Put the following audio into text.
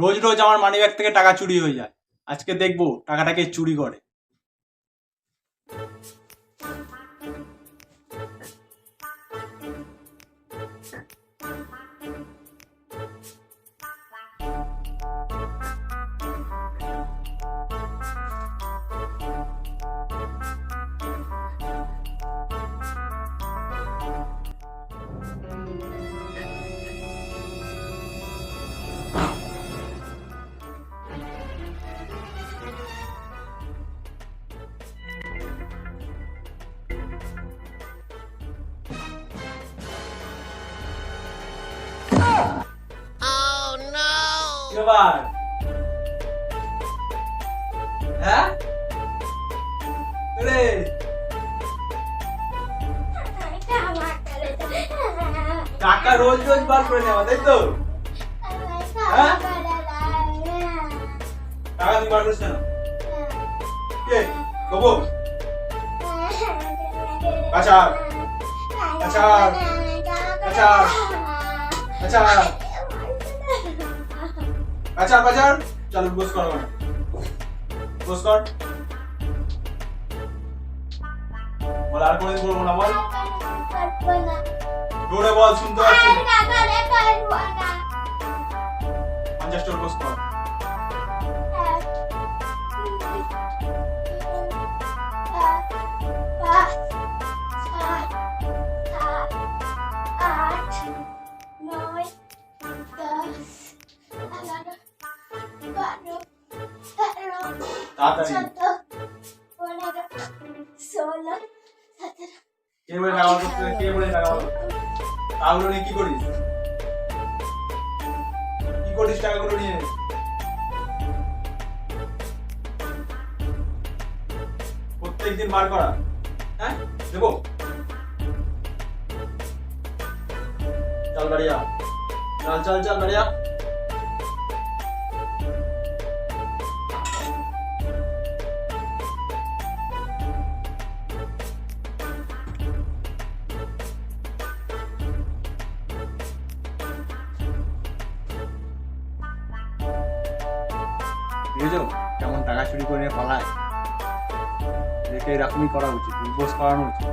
রোজ রোজ আমার মানিব্যাগ থেকে টাকা চুরি হয়ে যায়। আজকে দেখব টাকাটাকে চুরি করে। ব্যাপার হ্যাঁ? টাকা রোজ রোজ বার করে নেওয়া, তাই তো? টাকা তুই বার করিস কেন? কে? কবো আচ্ছা আচ্ছা আচ্ছা আচ্ছা আচ্ছা বাজার চলো, বস কর বস কর। বল, আর কোনদিন বলব না, বল। জোরে বল, শুনতে পাচ্ছি। না। পঞ্চাশ টাকা বস কর। তাড়াতাড়ি। কে করিস? কি করিস টাকাগুলো নিয়ে? প্রত্যেকদিন বার করা। হ্যাঁ? দেবো? চল বাড়িয়া চল চল চল বাড়িয়া বুঝেছ? কেমন টাকা চুরি করে নিয়ে পালায়? এদেরকে এরকমই করা উচিত উপোস করানো উচিত।